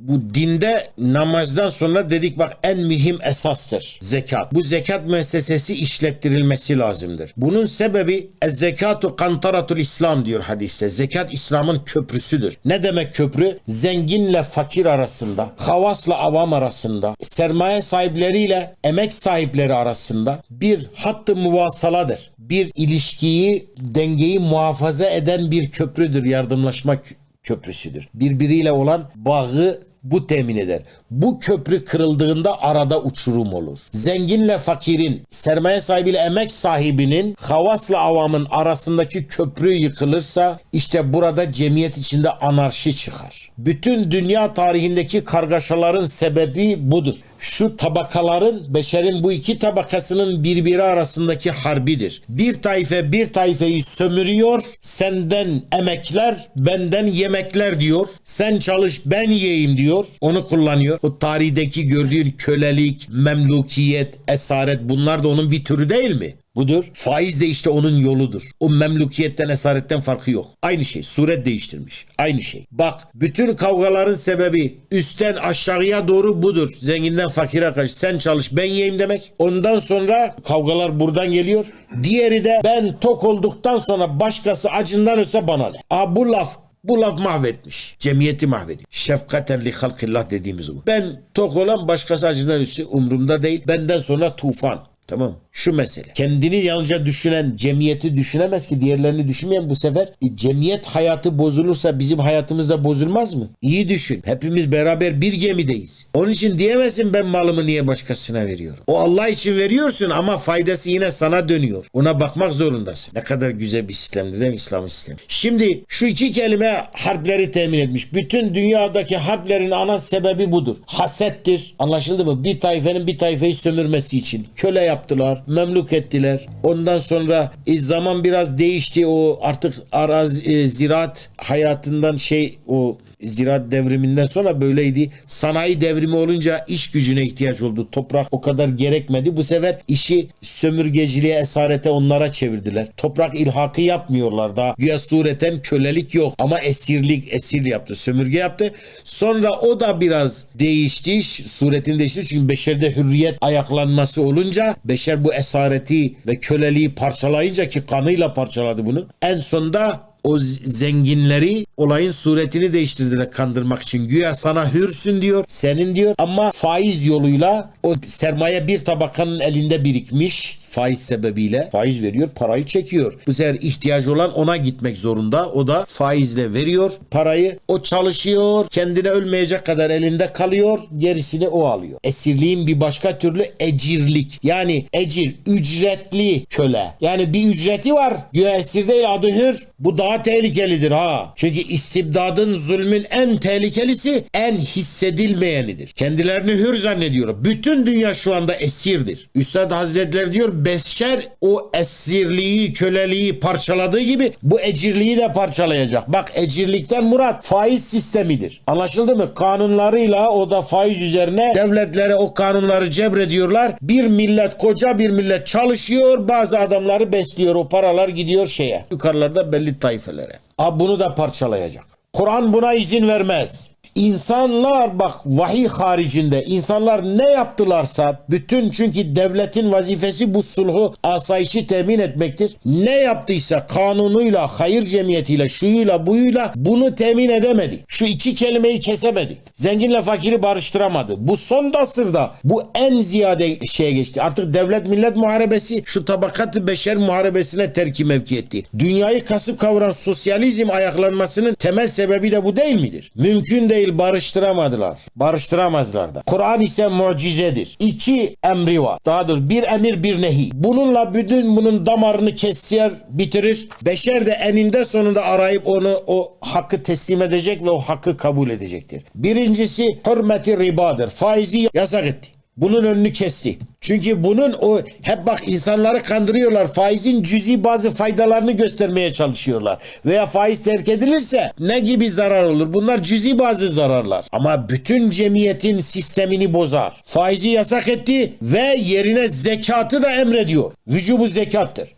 Bu dinde namazdan sonra dedik bak en mühim esastır. Zekat. Bu zekat müessesesi işlettirilmesi lazımdır. Bunun sebebi zekatu kantaratul İslam diyor hadiste. Zekat İslam'ın köprüsüdür. Ne demek köprü? Zenginle fakir arasında, havasla avam arasında, sermaye sahipleriyle emek sahipleri arasında bir hattı muvasaladır. Bir ilişkiyi, dengeyi muhafaza eden bir köprüdür, yardımlaşma kö- köprüsüdür. Birbiriyle olan bağı bu temin eder. Bu köprü kırıldığında arada uçurum olur. Zenginle fakirin, sermaye sahibiyle emek sahibinin, havasla avamın arasındaki köprü yıkılırsa işte burada cemiyet içinde anarşi çıkar. Bütün dünya tarihindeki kargaşaların sebebi budur. Şu tabakaların, beşerin bu iki tabakasının birbiri arasındaki harbidir. Bir tayfe bir tayfeyi sömürüyor, senden emekler, benden yemekler diyor. Sen çalış ben yiyeyim diyor. Onu kullanıyor. O tarihteki gördüğün kölelik, memlukiyet, esaret bunlar da onun bir türü değil mi? Budur. Faiz de işte onun yoludur. O memlukiyetten, esaretten farkı yok. Aynı şey. Suret değiştirmiş. Aynı şey. Bak bütün kavgaların sebebi üstten aşağıya doğru budur. Zenginden fakire karşı. Sen çalış ben yiyeyim demek. Ondan sonra kavgalar buradan geliyor. Diğeri de ben tok olduktan sonra başkası acından ölse bana ne? Aa bu laf bu laf mahvetmiş. Cemiyeti mahvediyor. Şefkaten li halkillah dediğimiz bu. Ben tok olan başkası acından ölse umurumda değil. Benden sonra tufan. Tamam. Şu mesele. Kendini yalnızca düşünen cemiyeti düşünemez ki diğerlerini düşünmeyen bu sefer e, cemiyet hayatı bozulursa bizim hayatımız da bozulmaz mı? İyi düşün. Hepimiz beraber bir gemideyiz. Onun için diyemezsin ben malımı niye başkasına veriyorum. O Allah için veriyorsun ama faydası yine sana dönüyor. Ona bakmak zorundasın. Ne kadar güzel bir sistemdir değil mi İslam sistemi? Şimdi şu iki kelime harpleri temin etmiş. Bütün dünyadaki harplerin ana sebebi budur. Hasettir. Anlaşıldı mı? Bir tayfenin bir tayfeyi sömürmesi için. Köle yaptılar, memluk ettiler. Ondan sonra e, zaman biraz değişti. O artık arazi, e, ziraat hayatından şey o ziraat devriminden sonra böyleydi. Sanayi devrimi olunca iş gücüne ihtiyaç oldu. Toprak o kadar gerekmedi. Bu sefer işi sömürgeciliğe, esarete onlara çevirdiler. Toprak ilhakı yapmıyorlar daha. Güya sureten kölelik yok ama esirlik, esir yaptı. Sömürge yaptı. Sonra o da biraz değişti. Suretini değişti. Çünkü beşerde hürriyet ayaklanması olunca beşer bu esareti ve köleliği parçalayınca ki kanıyla parçaladı bunu. En sonunda o zenginleri olayın suretini değiştirdiler kandırmak için. Güya sana hürsün diyor, senin diyor ama faiz yoluyla o sermaye bir tabakanın elinde birikmiş faiz sebebiyle faiz veriyor, parayı çekiyor. Bu sefer ihtiyacı olan ona gitmek zorunda. O da faizle veriyor parayı. O çalışıyor, kendine ölmeyecek kadar elinde kalıyor, gerisini o alıyor. Esirliğin bir başka türlü ecirlik. Yani ecir, ücretli köle. Yani bir ücreti var. Güya esir değil adı hür. Bu daha tehlikelidir ha. Çünkü istibdadın, zulmün en tehlikelisi en hissedilmeyenidir. Kendilerini hür zannediyor. Bütün dünya şu anda esirdir. Üstad Hazretleri diyor beşer o esirliği, köleliği parçaladığı gibi bu ecirliği de parçalayacak. Bak ecirlikten murat faiz sistemidir. Anlaşıldı mı? Kanunlarıyla o da faiz üzerine devletlere o kanunları cebrediyorlar. Bir millet koca bir millet çalışıyor. Bazı adamları besliyor. O paralar gidiyor şeye. Yukarılarda belli tayfelere. Abi bunu da parçalayacak. Kur'an buna izin vermez. İnsanlar bak vahiy haricinde insanlar ne yaptılarsa bütün çünkü devletin vazifesi bu sulhu asayişi temin etmektir. Ne yaptıysa kanunuyla, hayır cemiyetiyle, şuyuyla, buyuyla bunu temin edemedi. Şu iki kelimeyi kesemedi. Zenginle fakiri barıştıramadı. Bu son asırda bu en ziyade şeye geçti. Artık devlet millet muharebesi şu tabakatı beşer muharebesine terki mevki etti. Dünyayı kasıp kavuran sosyalizm ayaklanmasının temel sebebi de bu değil midir? Mümkün değil barıştıramadılar. Barıştıramazlar da. Kur'an ise mucizedir. İki emri var. Daha doğrusu bir emir bir nehi. Bununla bütün bunun damarını kesiyor, bitirir. Beşer de eninde sonunda arayıp onu o hakkı teslim edecek ve o hakkı kabul edecektir. Birincisi hürmeti ribadır. Faizi yasak etti. Bunun önünü kesti. Çünkü bunun o hep bak insanları kandırıyorlar. Faizin cüzi bazı faydalarını göstermeye çalışıyorlar. Veya faiz terk edilirse ne gibi zarar olur? Bunlar cüzi bazı zararlar. Ama bütün cemiyetin sistemini bozar. Faizi yasak etti ve yerine zekatı da emrediyor. Vücubu zekattır.